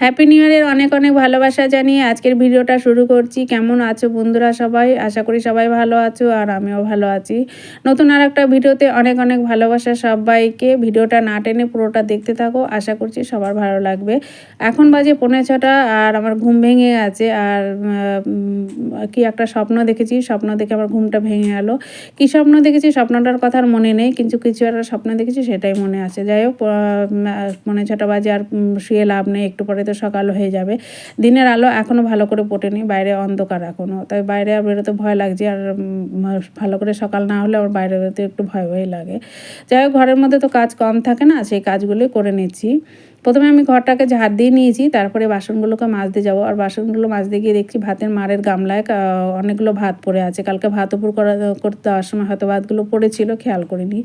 Happy new ইয়ারের অনেক অনেক ভালোবাসা জানিয়ে আজকের ভিডিওটা শুরু করছি। কেমন আছো বন্ধুরা সবাই? আশা করি সবাই ভালো আছো আর আমিও ভালো আছি। নতুন আর একটা ভিডিওতে অনেক অনেক ভালোবাসা সবাইকে। ভিডিওটা না টেনে পুরোটা দেখতে থাকো। আশা করছি সবার ভালো লাগবে। এখন বাজে পৌনে ছটা আর আমার ঘুম ভেঙে আছে আর কি একটা স্বপ্ন দেখেছি। স্বপ্ন দেখে আমার ঘুমটা ভেঙে গেল কী স্বপ্ন দেখেছি স্বপ্নটার কথা আর মনে নেই কিন্তু কিছু একটা স্বপ্ন দেখেছি সেটাই মনে আছে। যাই হোক আহ, পৌনে ছটা বাজে আর শুয়ে লাভ নেই। একটু পরে তো সকাল হয়ে যাবে। দিনের আলো এখনও ভালো করে পোটেনি বাইরে অন্ধকার এখনও তাই বাইরে বেরোতে ভয় লাগছে আর ভালো করে সকাল না হলে আমার বাইরে বেরোতে একটু ভয় ভয় লাগে। যাই হোক, ঘরের মধ্যে তো কাজ কম থাকে না, সেই কাজগুলোই করে নিচ্ছি। প্রথমে আমি ঘরটাকে ঝাড় দিয়ে নিয়েছি, তারপরে বাসনগুলোকে মাজতে যাব। আর বাসনগুলো মাজতে গিয়ে দেখছি ভাতের মারের গামলায় অনেকগুলো ভাত পড়ে আছে। কালকে ভাত উপর করা, করতে দেওয়ার সময় হয়তো ভাতগুলো পড়েছিল, খেয়াল করিনি।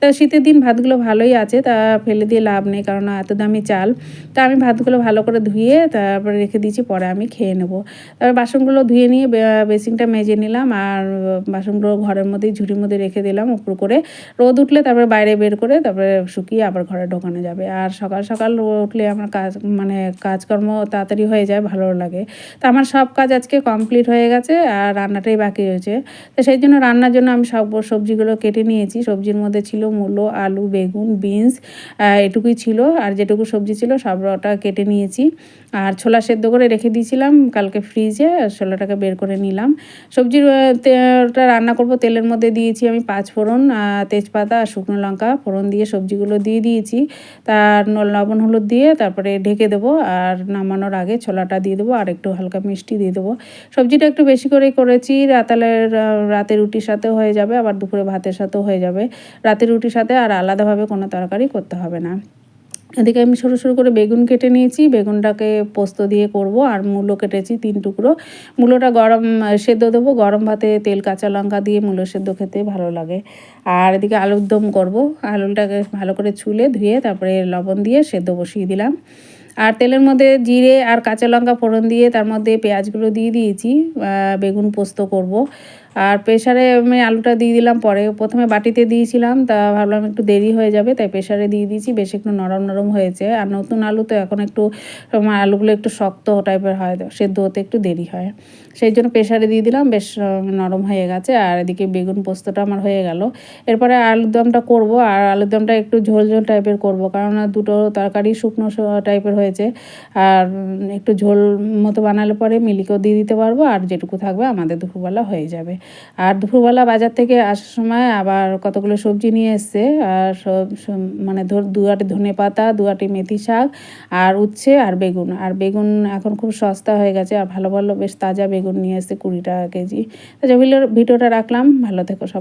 তা শীতের দিন ভাতগুলো ভালোই আছে, তা ফেলে দিয়ে লাভ নেই, কারণ এত দামি চাল। তা আমি ভাতগুলো ভালো করে ধুয়ে, তারপরে রেখে দিয়েছি, পরে আমি খেয়ে নেব। তারপর বাসনগুলো ধুয়ে নিয়ে বেসিনটা মেজে নিলাম, আর বাসনগুলো ঘরের মধ্যে, ঝুড়ির মধ্যে রেখে দিলাম উপর করে। রোদ উঠলে তারপরে বাইরে বের করে, তারপরে শুকিয়ে আবার ঘরে ঢোকানো যাবে। আর সকাল সকাল উঠলে আমার কাজ মানে কাজকর্ম তাড়াতাড়ি হয়ে যায়, ভালো লাগে। তো আমার সব কাজ আজকে কমপ্লিট হয়ে গেছে আর রান্নাটাই বাকি রয়েছে। তো সেই জন্য রান্নার জন্য আমি সব সবজিগুলো কেটে নিয়েছি। সবজির মধ্যে ছিল মূলো, আলু, বেগুন, বিনস এটুকুই ছিল। আর যেটুকু সবজি ছিল সব সবটা কেটে নিয়েছি। আর ছোলা সেদ্ধ করে রেখে দিয়েছিলাম কালকে ফ্রিজে ছোলাটাকে বের করে নিলাম। সবজির রান্না করব, তেলের মধ্যে দিয়েছি আমি পাঁচ ফোড়ন তেজপাতা আর শুকনো লঙ্কা। ফোড়ন দিয়ে সবজিগুলো দিয়ে দিয়েছি। তার লবণ, হলুদ দিয়ে তারপরে ঢেকে দেবো আর নামানোর আগে ছোলাটা দিয়ে দেবো আর একটু হালকা মিষ্টি দিয়ে দেবো। সবজিটা একটু বেশি করে করেছি। রাতালের রাতের রাতে রুটির সাথে হয়ে যাবে, আবার দুপুরে ভাতের সাথেও হয়ে যাবে। রাতের রুটির সাথে আর আলাদাভাবে কোনো তরকারি করতে হবে না। এদিকে আমি সরু সরু করে বেগুন কেটে নিয়েছি। বেগুনটাকে পোস্ত দিয়ে করব আর মূলো কেটেছি তিন টুকরো। মূলোটা গরম সেদ্ধ দেবো। গরম ভাতে তেল, কাঁচা লঙ্কা দিয়ে মূলো সেদ্ধ খেতে ভালো লাগে। আর এদিকে আলুর দম করব। আলুটাকে ভালো করে ছুলে ধুয়ে তারপরে লবণ দিয়ে সেদ্ধ বসিয়ে দিলাম। আর তেলের মধ্যে জিরে আর কাঁচা লঙ্কা ফোড়ন দিয়ে তার মধ্যে পেঁয়াজগুলো দিয়ে দিয়েছি বেগুন পোস্ত করব। আর প্রেশারে আমি আলুটা দিয়ে দিলাম পরে, প্রথমে বাটিতে দিয়েছিলাম, তা ভাবলাম একটু দেরি হয়ে যাবে, তাই প্রেশারে দিয়ে দিয়েছি, বেশ একটু নরম নরম হয়েছে। আর নতুন আলু তো এখন একটু আলুগুলো একটু শক্ত টাইপের হয় সেদ্ধ হতে একটু দেরি হয়। সেই জন্য প্রেশারে দিয়ে দিলাম, বেশ নরম হয়ে গেছে। আর এদিকে বেগুন পোস্তটা আমার হয়ে গেল। এরপরে আলুর দমটা করব, আর আলুর দমটা একটু ঝোল ঝোল টাইপের করব, কারণ দুটো তরকারি শুকনো টাইপের হয়েছে। আর একটু ঝোল মতো বানালে পরে মিলিকেও দিয়ে দিতে পারব, আর যেটুকু থাকবে আমাদের দুপুরবেলা হয়ে যাবে। আর দুপুরবেলা বাজার থেকে আসার সময় আবার কতগুলো সবজি নিয়ে এসছে, আর সব মানে ধর দু আটি ধনে পাতা, দু আটি মেথি শাক, আর উচ্ছে, আর বেগুন। আর বেগুন এখন খুব সস্তা হয়ে গেছে, আর ভালো ভালো বেশ তাজা বেগুন নিয়ে এসছে কুড়ি টাকা কেজি। আচ্ছা ভিডিওটা রাখলাম, ভালো থেকো সবাই।